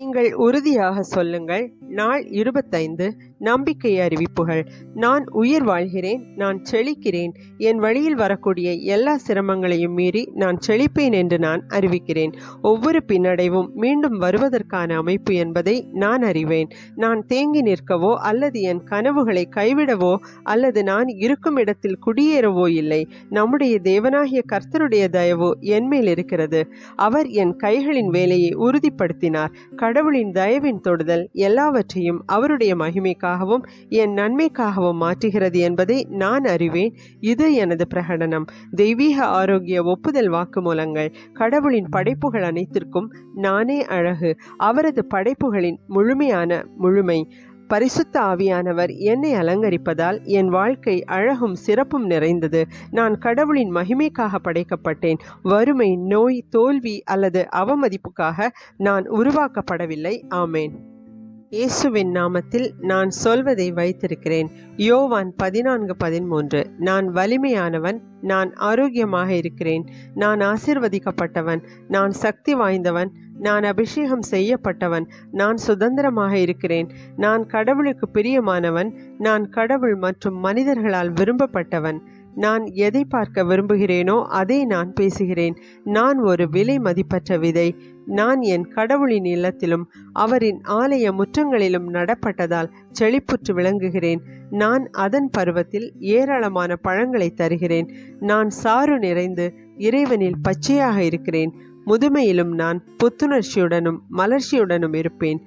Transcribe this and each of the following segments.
நீங்கள் உறுதியாக சொல்லுங்கள். நாள் இருபத்தைந்து. நம்பிக்கை அறிவிப்புகள். நான் உயிர் வாழ்கிறேன் நான் செழிக்கிறேன். என் வழியில் வரக்கூடிய எல்லா சிரமங்களையும் மீறி நான் செழிப்பேன் என்று நான் அறிவிக்கிறேன். ஒவ்வொரு பின்னடைவும் மீண்டும் வருவதற்கான அமைப்பு என்பதை நான் அறிவேன். நான் தேங்கி நிற்கவோ அல்லது என் கனவுகளை கைவிடவோ அல்லது நான் இருக்கும் இடத்தில் குடியேறவோ இல்லை. நம்முடைய தேவனாகிய கர்த்தருடைய தயவு என்மேல் இருக்கிறது. அவர் என் கைகளின் வேலையை உறுதிப்படுத்தினார். கடவுளின் தயவின் தொடுதல் எல்லாவற்றையும் அவருடைய மகிமைக்காக நன்மைக்காகவும் என் நன்மைக்காகவும் மாற்றுகிறது என்பதை நான் அறிவேன். இது எனது பிரகடனம். தெய்வீக ஆரோக்கிய ஒப்புதல் வாக்குமூலங்கள் கடவுளின் படைப்புகள் அனைத்திற்கும் நானே அழகு. அவரது படைப்புகளின் முழுமையான முழுமை. பரிசுத்த ஆவியானவர் என்னை அலங்கரிப்பதால் என் வாழ்க்கை அழகும் சிறப்பும் நிறைந்தது. நான் கடவுளின் மகிமைக்காக படைக்கப்பட்டேன். வறுமை நோய் தோல்வி அல்லது அவமதிப்புக்காக நான் உருவாக்கப்படவில்லை. ஆமேன். இயேசுவின் நாமத்தில் நான் சொல்வதை வைத்திருக்கிறேன். யோவான் பதினான்கு பதிமூன்று. நான் வலிமையானவன் நான் ஆரோக்கியமாக இருக்கிறேன். நான் ஆசிர்வதிக்கப்பட்டவன் நான் சக்தி வாய்ந்தவன் நான் அபிஷேகம் செய்யப்பட்டவன் நான் சுதந்திரமாக இருக்கிறேன். நான் கடவுளுக்கு பிரியமானவன் நான் கடவுள் மற்றும் மனிதர்களால் விரும்பப்பட்டவன். நான் எதை பார்க்க விரும்புகிறேனோ அதை நான் பேசுகிறேன். நான் ஒரு விலை மதிப்பற்ற விதை. நான் என் கடவுளின் இல்லத்திலும் அவரின் ஆலய முற்றங்களிலும் நடப்பட்டதால் செழிப்புற்று விளங்குகிறேன். நான் அதன் பருவத்தில் ஏராளமான பழங்களை தருகிறேன். நான் சாறு நிறைந்து இறைவனில் பச்சையாக இருக்கிறேன். முதுமையிலும் நான் புத்துணர்ச்சியுடனும் மலர்ச்சியுடனும் இருப்பேன்.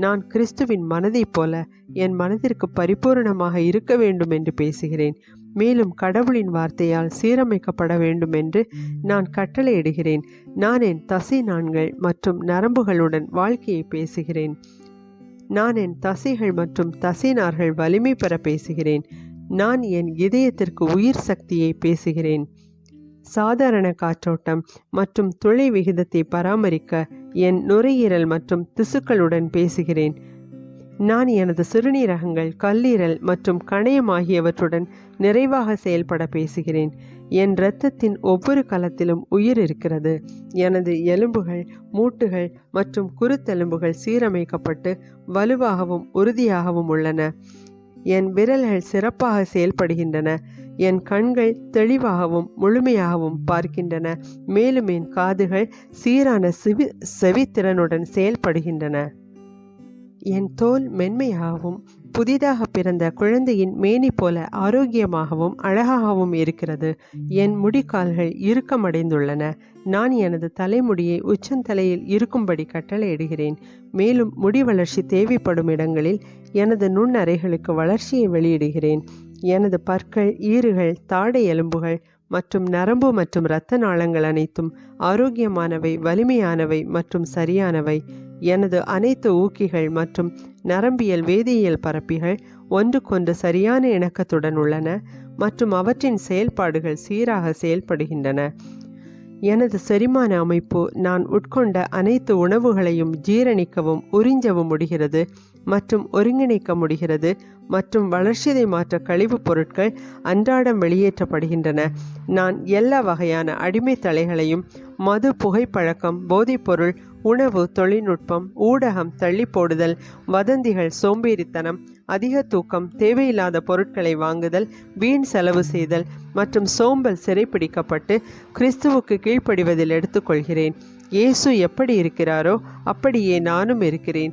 நான் கிறிஸ்துவின் மனதைப் போல என் மனதிற்கு பரிபூரணமாக இருக்க வேண்டும் என்று பேசுகிறேன். மேலும் கடவுளின் வார்த்தையால் சீரமைக்கப்பட வேண்டும் என்று நான் கட்டளையிடுகிறேன். நான் என் தசை நான்கள் மற்றும் நரம்புகளுடன் வாழ்க்கையை பேசுகிறேன். நான் என் தசைகள் மற்றும் தசைனார்கள் வலிமை பெற பேசுகிறேன். நான் என் இதயத்திற்கு உயிர் சக்தியை பேசுகிறேன். சாதாரண காற்றோட்டம் மற்றும் துளை விகிதத்தை பராமரிக்க என் நுரையீரல் மற்றும் திசுக்களுடன் பேசுகிறேன். நான் எனது சிறுநீரகங்கள் கல்லீரல் மற்றும் கணையம் ஆகியவற்றுடன் நிறைவாக செயல்பட பேசுகிறேன். என் இரத்தத்தின் ஒவ்வொரு கலத்திலும் உயிர் இருக்கிறது. எனது எலும்புகள் மூட்டுகள் மற்றும் குருத்தெலும்புகள் சீரமைக்கப்பட்டு வலுவாகவும் உறுதியாகவும் உள்ளன. என் விரல்கள் சிறப்பாக செயல்படுகின்றன. என் கண்கள் தெளிவாகவும் முழுமையாகவும் பார்க்கின்றன. மேலும் என் காதுகள் சீரான சிவி செவித்திறனுடன் செயல்படுகின்றன. என் தோல் மென்மையாகவும் புதிதாக பிறந்த குழந்தையின் மேனி போல ஆரோக்கியமாகவும் அழகாகவும் இருக்கிறது. என் முடிக்கால்கள் இறுக்கமடைந்துள்ளன. நான் எனது தலைமுடியை உச்சந்தலையில் இருக்கும்படி கட்டளையிடுகிறேன். மேலும் முடி வளர்ச்சி தேவைப்படும் இடங்களில் எனது நுண்ணறைகளுக்கு வளர்ச்சியை வெளியிடுகிறேன். எனது பற்கள் ஈறுகள் தாடை எலும்புகள் மற்றும் நரம்பு மற்றும் இரத்த நாளங்கள் அனைத்தும் ஆரோக்கியமானவை வலிமையானவை மற்றும் சரியானவை. எனது அனைத்து ஊக்கிகள் மற்றும் நரம்பியல் வேதியியல் பரப்பிகள் ஒன்றுக்கொன்று சரியான இணக்கத்துடன் உள்ளன மற்றும் அவற்றின் செயல்பாடுகள் சீராக செயல்படுகின்றன. எனது செரிமான அமைப்பு நான் உட்கொண்ட அனைத்து உணவுகளையும் ஜீரணிக்கவும் உறிஞ்சவும் முடிகிறது. மற்றும் ஒருங்கிணைக்க முடிகிறது மற்றும் வளர்ச்சிதை மாற்ற கழிவுப் பொருட்கள் அன்றாடம் வெளியேற்றப்படுகின்றன. நான் எல்லா வகையான அடிமை தலைகளையும் மது புகைப்பழக்கம் போதைப்பொருள் உணவு தொழில்நுட்பம் ஊடகம் தள்ளி போடுதல் வதந்திகள் சோம்பேறித்தனம் அதிக தூக்கம் தேவையில்லாத பொருட்களை வாங்குதல் வீண் செலவு செய்தல் மற்றும் சோம்பல் சிறைப்பிடிக்கப்பட்டு கிறிஸ்துவுக்கு கீழ்ப்படிவதில் எடுத்துக்கொள்கிறேன். இயேசு எப்படி இருக்கிறாரோ அப்படியே நானும் இருக்கிறேன்.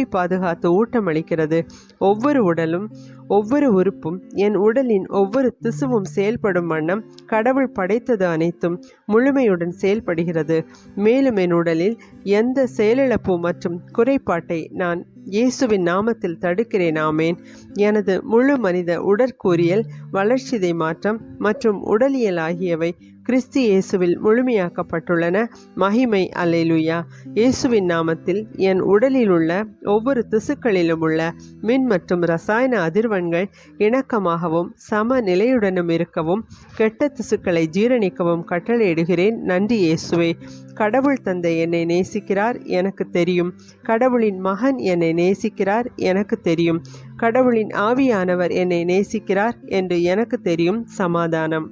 பாதுகாத்து ஊட்டமளிக்கிறது ஒவ்வொரு உடலும் ஒவ்வொரு உறுப்பும் என் உடலின் ஒவ்வொரு திசுவும் செயல்படும் வண்ணம் கடவுள் படைத்தது அனைத்தும் முழுமையுடன் செயல்படுகிறது. மேலும் என் உடலில் எந்த செயலிழப்பு மற்றும் குறைபாட்டை நான் இயேசுவின் நாமத்தில் தடுக்கிறேன். ஆமேன். எனது முழு மனித உடற்கூறியல் வளர்ச்சிதை மாற்றம் மற்றும் உடலியல் ஆகியவை கிறிஸ்து இயேசுவில் முழுமையாக்கப்பட்டுள்ளன. மகிமை அலைலுயா இயேசுவின் நாமத்தில் என் உடலில் உள்ள ஒவ்வொரு திசுக்களிலும் உள்ள மின் மற்றும் ரசாயன அதிர்வன்கள் இணக்கமாகவும் சம நிலையுடனும் இருக்கவும் கெட்ட திசுக்களை ஜீரணிக்கவும் கட்டளையிடுகிறேன். நன்றி இயேசுவே. கடவுள் தந்தை என்னை நேசிக்கிறார் எனக்கு தெரியும். கடவுளின் மகன் என்னை நேசிக்கிறார் எனக்கு தெரியும். கடவுளின் ஆவியானவர் என்னை நேசிக்கிறார் என்று எனக்கு தெரியும். சமாதானம்.